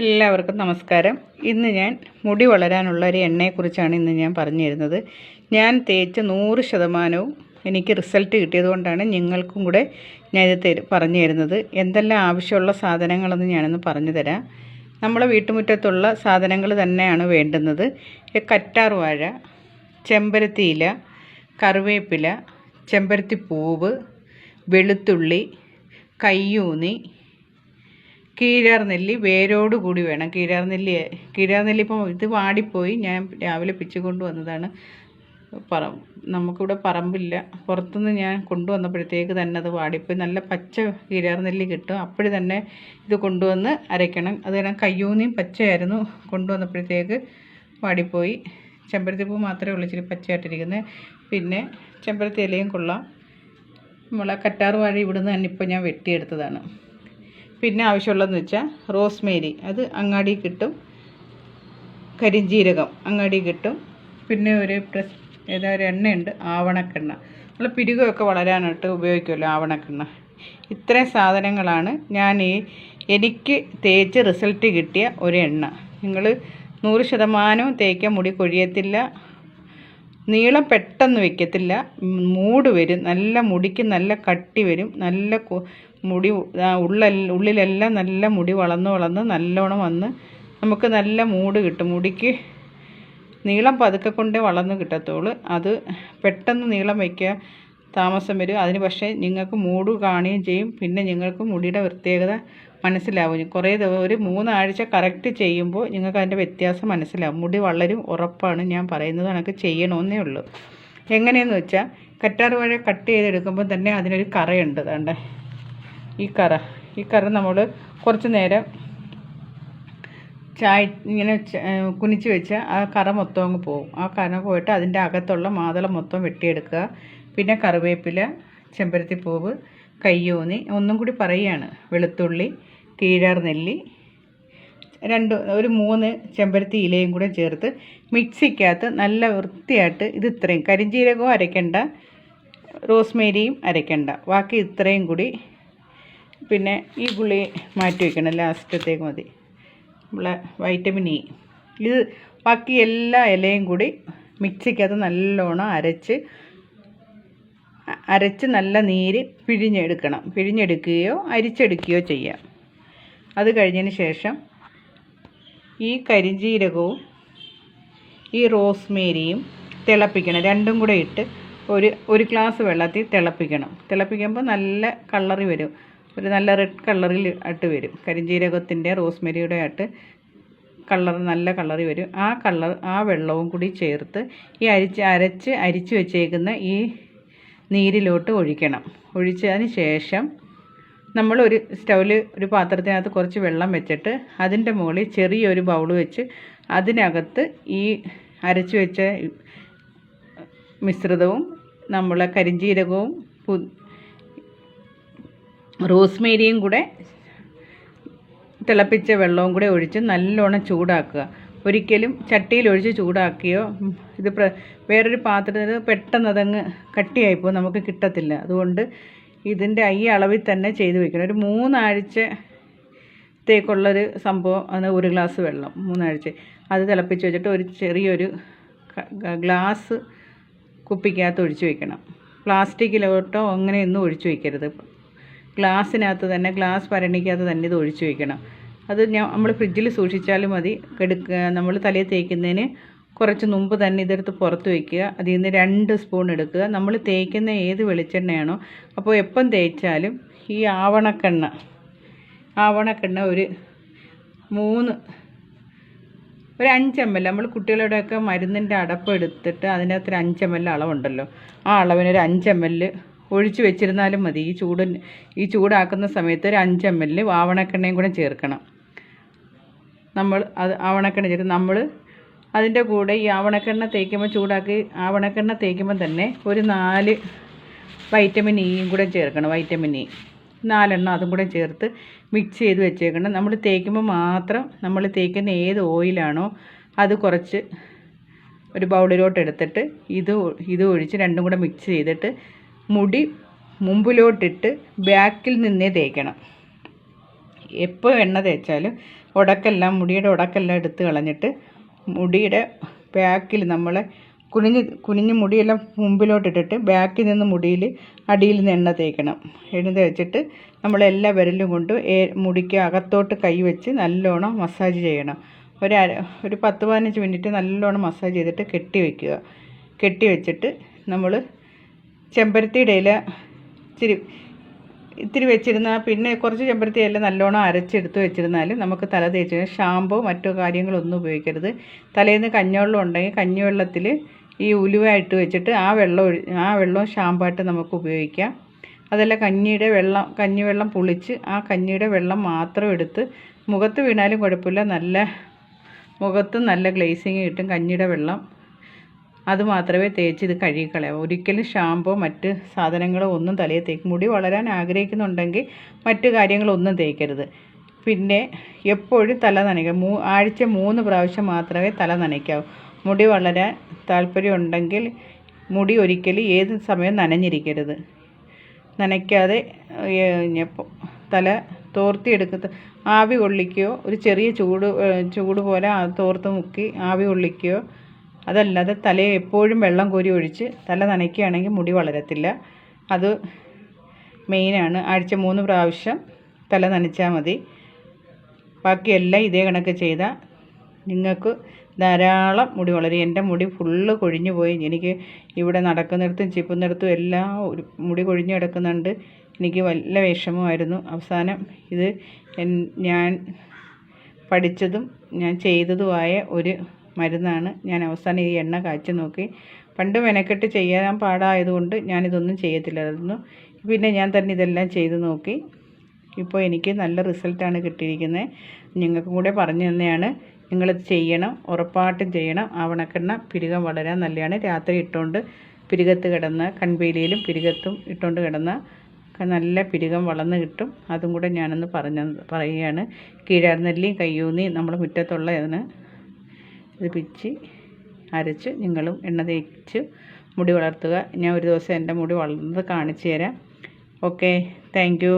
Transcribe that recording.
എല്ലാവർക്കും നമസ്കാരം. ഇന്ന് ഞാൻ മുടി വളരാനുള്ള ഒരു എണ്ണയെക്കുറിച്ചാണ് ഇന്ന് ഞാൻ പറഞ്ഞു തരുന്നത് ഞാൻ തേച്ച് നൂറ് ശതമാനവും എനിക്ക് റിസൾട്ട് കിട്ടിയതുകൊണ്ടാണ് നിങ്ങൾക്കും കൂടെ ഞാൻ ഇത് തരു പറഞ്ഞു തരുന്നത് എന്തെല്ലാം ആവശ്യമുള്ള സാധനങ്ങളെന്ന് ഞാനൊന്ന് പറഞ്ഞു തരാം. നമ്മളെ വീട്ടുമുറ്റത്തുള്ള സാധനങ്ങൾ തന്നെയാണ് വേണ്ടുന്നത്. കറ്റാർ വാഴ ചെമ്പരത്തിയില കറിവേപ്പില ചെമ്പരത്തി പൂവ് വെളുത്തുള്ളി കയ്യൂന്നി കീഴാർ നെല്ലി വേരോട് കൂടി വേണം. കീഴാർ നെല്ലി കീഴാർ നെല്ലി ഇപ്പം ഇത് വാടിപ്പോയി. ഞാൻ രാവിലെ പിച്ചു കൊണ്ടുവന്നതാണ്. പറ നമുക്കിവിടെ പറമ്പില്ല. പുറത്തുനിന്ന് ഞാൻ കൊണ്ടുവന്നപ്പോഴത്തേക്ക് തന്നെ അത് വാടിപ്പോയി. നല്ല പച്ച കീഴാർ നെല്ലി കിട്ടും. അപ്പോഴ് തന്നെ ഇത് കൊണ്ടുവന്ന് അരയ്ക്കണം. അത് കാരണം കയ്യൂന്നിയും പച്ചയായിരുന്നു. കൊണ്ടുവന്നപ്പോഴത്തേക്ക് വാടിപ്പോയി. ചെമ്പരത്തി പൂ മാത്രമേ ഉള്ളൂ ഇച്ചിരി പച്ചയായിട്ടിരിക്കുന്നത്. പിന്നെ ചെമ്പരത്തി ഇലയും കൊള്ളാം. നമ്മളെ കറ്റാർ വാഴ ഇവിടുന്ന് തന്നെ ഇപ്പോൾ ഞാൻ വെട്ടിയെടുത്തതാണ്. പിന്നെ ആവശ്യമുള്ളതെന്ന് വെച്ചാൽ റോസ്മേരി. അത് അങ്ങാടി കിട്ടും. കരിഞ്ജീരകം അങ്ങാടി കിട്ടും. പിന്നെ ഒരു പ്രസ് ഏതാ ഒരു എണ്ണയുണ്ട് ആവണക്കെണ്ണ. നമ്മൾ പിരുകമൊക്കെ വളരാനായിട്ട് ഉപയോഗിക്കുമല്ലോ ആവണക്കെണ്ണ. ഇത്രയും സാധനങ്ങളാണ് ഞാൻ ഈ എനിക്ക് തേച്ച് റിസൾട്ട് കിട്ടിയ ഒരു എണ്ണ നിങ്ങൾ നൂറ് ശതമാനവും തേക്കാൻ മുടി കൊഴിയത്തില്ല. നീളം പെട്ടെന്ന് വെക്കത്തില്ല. മൂട് വരും. നല്ല മുടിക്ക് നല്ല കട്ടി വരും. നല്ല മുടി ഉള്ള ഉള്ളിലെല്ലാം നല്ല മുടി വളർന്ന് വളർന്ന് നല്ലോണം വന്ന് നമുക്ക് നല്ല മൂട് കിട്ടും. മുടിക്ക് നീളം പതുക്കെ കൊണ്ടേ വളർന്ന് കിട്ടത്തുള്ളൂ. അത് പെട്ടെന്ന് നീളം വയ്ക്കുക താമസം വരും. അതിന് പക്ഷേ നിങ്ങൾക്ക് മൂട് കാണുകയും ചെയ്യും. പിന്നെ നിങ്ങൾക്ക് മുടിയുടെ പ്രത്യേകത മനസ്സിലാവും. കുറേ ഒരു മൂന്നാഴ്ച കറക്റ്റ് ചെയ്യുമ്പോൾ നിങ്ങൾക്ക് അതിന്റെ വ്യത്യാസം മനസ്സിലാവും. മുടി വളരും ഉറപ്പാണ് ഞാൻ പറയുന്നത്. കണക്ക് ചെയ്യണമെന്നേ ഉള്ളൂ. എങ്ങനെയെന്ന് വെച്ചാൽ കറ്റാർ വാഴ കട്ട് ചെയ്തെടുക്കുമ്പോൾ തന്നെ അതിനൊരു കറയുണ്ട്. അതുകൊണ്ട് ഈ കറ. ഈ കറ നമ്മൾ കുറച്ച് നേരം ചായ ഇങ്ങനെ കുനിച്ച് വെച്ച് ആ കറ മൊത്തം അങ്ങ് പോകും ആ കറ പോയിട്ട് അതിന്റെ അകത്തുള്ള മാതളം മൊത്തം വെട്ടിയെടുക്കുക. പിന്നെ കറിവേപ്പില ചെമ്പരത്തിപ്പൂവ് കയ്യൂന്നി ഒന്നും കൂടി പറയുകയാണ്. വെളുത്തുള്ളി കീഴാർ നെല്ലി രണ്ട് ഒരു മൂന്ന് ചെമ്പരത്തി ഇലയും കൂടെ ചേർത്ത് മിക്സിക്കകത്ത് നല്ല വൃത്തിയായിട്ട് ഇത് ഇത്രയും കരിഞ്ജീരകവും അരയ്ക്കണ്ട റോസ്മേരിയും അരയ്ക്കണ്ട. ബാക്കി ഇത്രയും കൂടി പിന്നെ ഈ ഗുളി മാറ്റി വയ്ക്കണം ലാസ്റ്റത്തേക്ക് മതി. നമ്മളെ വൈറ്റമിൻ ഇ. ഇത് ബാക്കി എല്ലാ ഇലയും കൂടി മിക്സിക്കകത്ത് നല്ലോണം അരച്ച് അരച്ച് നല്ല നീര് പിഴിഞ്ഞെടുക്കണം. പിഴിഞ്ഞെടുക്കുകയോ അരിച്ചെടുക്കുകയോ ചെയ്യാം. അത് കഴിഞ്ഞതിന് ശേഷം ഈ കരിഞ്ജീരകവും ഈ റോസ്മേരിയും തിളപ്പിക്കണം. രണ്ടും കൂടെ ഇട്ട് ഒരു ഒരു ഗ്ലാസ് വെള്ളത്തിൽ തിളപ്പിക്കണം. തിളപ്പിക്കുമ്പോൾ നല്ല കളറി വരും. ഒരു നല്ല റെഡ് കളറിൽ ആയിട്ട് വരും. കരിഞ്ജീരകത്തിന്റെ റോസ്മേരിയുടെ ആയിട്ട് കളർ നല്ല കളറി വരും. ആ കളർ ആ വെള്ളവും കൂടി ചേർത്ത് ഈ അരിച്ച് അരച്ച് അരിച്ച് വെച്ചേക്കുന്ന ഈ നീരിലോട്ട് ഒഴിക്കണം. ഒഴിച്ചതിന് ശേഷം നമ്മളൊരു സ്റ്റൗവിൽ ഒരു പാത്രത്തിനകത്ത് കുറച്ച് വെള്ളം വെച്ചിട്ട് അതിന്റെ മുകളിൽ ചെറിയൊരു ബൗൾ വെച്ച് അതിനകത്ത് ഈ അരച്ചു വെച്ച മിശ്രിതവും നമ്മളെ കരിഞ്ജീരകവും പു- റോസ്മേരിയും കൂടെ തിളപ്പിച്ച വെള്ളവും കൂടെ ഒഴിച്ച് നല്ലോണം ചൂടാക്കുക. ഒരിക്കലും ചട്ടിയിൽ ഒഴിച്ച് ചൂടാക്കിയോ ഇത് പ്ര വേറൊരു പാത്രത്തിൽ പെട്ടെന്ന് അതങ്ങ് കട്ടിയായിപ്പോൾ നമുക്ക് കിട്ടത്തില്ല. അതുകൊണ്ട് ഇതിന്റെ ഈ അളവിൽ തന്നെ ചെയ്ത് വെക്കണം. ഒരു മൂന്നാഴ്ചത്തേക്കുള്ളൊരു സംഭവം അത് ഒരു ഗ്ലാസ് വെള്ളം. മൂന്നാഴ്ച. അത് തിളപ്പിച്ച് വെച്ചിട്ട് ഒരു ചെറിയൊരു ഗ്ലാസ് കുപ്പിക്കകത്ത് ഒഴിച്ചു വെക്കണം. പ്ലാസ്റ്റിക്കിലോട്ടോ അങ്ങനെയൊന്നും ഒഴിച്ച് വയ്ക്കരുത് ഗ്ലാസ്സിനകത്ത് തന്നെ ഗ്ലാസ് ഭരണിക്കകത്ത് തന്നെ ഇത് ഒഴിച്ച് വയ്ക്കണം അത് നമ്മൾ ഫ്രിഡ്ജിൽ സൂക്ഷിച്ചാലും മതി. എടുക്കുക നമ്മൾ തലയിൽ തേക്കുന്നതിന് കുറച്ച് മുമ്പ് തന്നെ ഇതെടുത്ത് പുറത്ത് വയ്ക്കുക അതിൽ നിന്ന് രണ്ട് സ്പൂൺ എടുക്കുക. നമ്മൾ തേക്കുന്ന ഏത് വെളിച്ചെണ്ണയാണോ. അപ്പോൾ എപ്പം തേച്ചാലും ഈ ആവണക്കെണ്ണ ആവണക്കെണ്ണ ഒരു മൂന്ന് ഒരു അഞ്ച് എം എൽ. നമ്മൾ കുട്ടികളുടെയൊക്കെ മരുന്നിന്റെ അടപ്പ് എടുത്തിട്ട് അതിനകത്ത് അഞ്ച് എം എൽ അളവുണ്ടല്ലോ. ആ അളവിനൊരു ഒരു അഞ്ച് എം എൽ ഒഴിച്ച് വെച്ചിരുന്നാലും മതി. ഈ ചൂട് ഈ ചൂടാക്കുന്ന സമയത്ത് ഒരു അഞ്ച് എം എൽ ആവണക്കെണ്ണയും കൂടെ ചേർക്കണം. നമ്മൾ അത് ആവണക്കെണ്ണ ചേർത്ത് നമ്മൾ അതിന്റെ കൂടെ ഈ ആവണക്കെണ്ണ തേക്കുമ്പോൾ ചൂടാക്കി ആവണക്കെണ്ണ തേക്കുമ്പോൾ തന്നെ ഒരു നാല് വൈറ്റമിൻ ഇയും കൂടെ ചേർക്കണം വൈറ്റമിൻ ഇ നാലെണ്ണം അതും കൂടെ ചേർത്ത് മിക്സ് ചെയ്ത് വെച്ചേക്കണം. നമ്മൾ തേക്കുമ്പോൾ മാത്രം നമ്മൾ തേക്കുന്ന ഏത് ഓയിലാണോ അത് കുറച്ച് ഒരു ബൗളിലോട്ട് എടുത്തിട്ട് ഇത് ഇത് ഒഴിച്ച് രണ്ടും കൂടെ മിക്സ് ചെയ്തിട്ട് മുടി മുമ്പിലോട്ടിട്ട് ബാക്കിൽ നിന്നേ തേക്കണം. എപ്പോൾ എണ്ണ തേച്ചാലും ഉടക്കെല്ലാം മുടിയുടെ ഉടക്കെല്ലാം എടുത്ത് കളഞ്ഞിട്ട് മുടിയുടെ ബാക്കിൽ നമ്മൾ കുനിഞ്ഞ് കുനിഞ്ഞ് മുടിയെല്ലാം മുമ്പിലോട്ടിട്ടിട്ട് ബാക്കിൽ നിന്ന് മുടിയിൽ അടിയിൽ നിന്ന് എണ്ണ തേക്കണം. എണ്ണ തേച്ചിട്ട് നമ്മൾ എല്ലാ വിരലും കൊണ്ട് മുടിക്ക് അകത്തോട്ട് കൈ വെച്ച് നല്ലോണം മസാജ് ചെയ്യണം. ഒരു ഒരു പത്ത് പതിനഞ്ച് മിനിറ്റ് നല്ലോണം മസാജ് ചെയ്തിട്ട് കെട്ടി വയ്ക്കുക കെട്ടി വെച്ചിട്ട് നമ്മൾ ചെമ്പരത്തിയുടെ ഇല ഇച്ചിരി ഇത്തിരി വെച്ചിരുന്നാൽ പിന്നെ കുറച്ച് ചെമ്പരത്തി എല്ലാം നല്ലോണം അരച്ചെടുത്ത് വെച്ചിരുന്നാൽ നമുക്ക് തല തേച്ച് ഷാമ്പോ മറ്റോ കാര്യങ്ങളൊന്നും ഉപയോഗിക്കരുത്. തലേന്ന് കഞ്ഞിവെള്ളം ഉണ്ടെങ്കിൽ കഞ്ഞിവെള്ളത്തിൽ ഈ ഉലുവ ഇട്ട് വെച്ചിട്ട് ആ വെള്ളം ആ വെള്ളവും ഷാമ്പായിട്ട് നമുക്ക് ഉപയോഗിക്കാം. അതല്ല കഞ്ഞിയുടെ വെള്ളം കഞ്ഞിവെള്ളം പുളിച്ച് ആ കഞ്ഞിയുടെ വെള്ളം മാത്രം എടുത്ത് മുഖത്ത് വീണാലും കുഴപ്പമില്ല. നല്ല മുഖത്ത് നല്ല ഗ്ലേസിങ് കിട്ടും കഞ്ഞിയുടെ വെള്ളം. അത് മാത്രമേ തേച്ച് ഇത് കഴുകിക്കളയാവൂ. ഒരിക്കലും ഷാമ്പോ മറ്റ് സാധനങ്ങളോ ഒന്നും തലയിൽ തേക്കും മുടി വളരാൻ ആഗ്രഹിക്കുന്നുണ്ടെങ്കിൽ മറ്റു കാര്യങ്ങളൊന്നും തേക്കരുത്. പിന്നെ എപ്പോഴും തല നനയ്ക്കുക. മൂ ആഴ്ച മൂന്ന് പ്രാവശ്യം മാത്രമേ തല നനയ്ക്കാവൂ. മുടി വളരാൻ താല്പര്യമുണ്ടെങ്കിൽ മുടി ഒരിക്കലും ഏത് സമയം നനഞ്ഞിരിക്കരുത്. നനയ്ക്കാതെ തല തോർത്തിയെടുക്കുന്ന ആവി കൊള്ളിക്കുകയോ ഒരു ചെറിയ ചൂട് ചൂട് പോലെ തോർത്ത് മുക്കി ആവി കൊള്ളിക്കുകയോ അതല്ലാതെ തലയെ എപ്പോഴും വെള്ളം കോരി ഒഴിച്ച് തല നനയ്ക്കുകയാണെങ്കിൽ മുടി വളരത്തില്ല. അത് മെയിനാണ് ആഴ്ച മൂന്ന് പ്രാവശ്യം തല നനച്ചാൽ മതി. ബാക്കിയെല്ലാം ഇതേ കണക്ക് ചെയ്താൽ നിങ്ങൾക്ക് ധാരാളം മുടി വളരും. എന്റെ മുടി ഫുള്ള് കൊഴിഞ്ഞു പോയി. എനിക്ക് ഇവിടെ നടക്കുന്നിടത്തും ചിപ്പുന്നിടത്തും എല്ലാം ഒരു മുടി കൊഴിഞ്ഞു കിടക്കുന്നുണ്ട്. എനിക്ക് വല്ല വിഷമമായിരുന്നു. അവസാനം ഇത് ഞാൻ പഠിച്ചതും ഞാൻ ചെയ്തതുമായ ഒരു മരുന്നാണ്. ഞാൻ അവസാനം ഈ എണ്ണ കാച്ചി നോക്കി. പണ്ട് മെനക്കെട്ട് ചെയ്യാൻ പാടായതുകൊണ്ട് ഞാനിതൊന്നും ചെയ്യത്തില്ലായിരുന്നു. പിന്നെ ഞാൻ തന്നെ ഇതെല്ലാം ചെയ്ത് നോക്കി. ഇപ്പോൾ എനിക്ക് നല്ല റിസൾട്ടാണ് കിട്ടിയിരിക്കുന്നത്. നിങ്ങൾക്കും കൂടെ പറഞ്ഞു തന്നെയാണ്. നിങ്ങളിത് ചെയ്യണം ഉറപ്പായിട്ടും ചെയ്യണം. ആവണക്കെണ്ണ പിരുകം വളരാൻ നല്ലതാണ്. രാത്രി ഇട്ടുകൊണ്ട് പിരുകത്ത് കിടന്ന കൺപീലിയിലും പിരുകത്തും ഇട്ടുകൊണ്ട് കിടന്ന നല്ല പിരുകം വളർന്ന് കിട്ടും. അതും കൂടെ ഞാനൊന്ന് പറഞ്ഞ പറയുകയാണ്. കീഴാർനെല്ലിയും കയ്യൂന്നിയും നമ്മുടെ മുറ്റത്തുള്ള ഇതിന് ഇത് പിച്ചി അരച്ച് നിങ്ങളും എണ്ണ തേച്ച് മുടി വളർത്തുക. ഞാൻ ഒരു ദിവസം എന്റെ മുടി വളർന്നത് കാണിച്ചു തരാം. Okay thank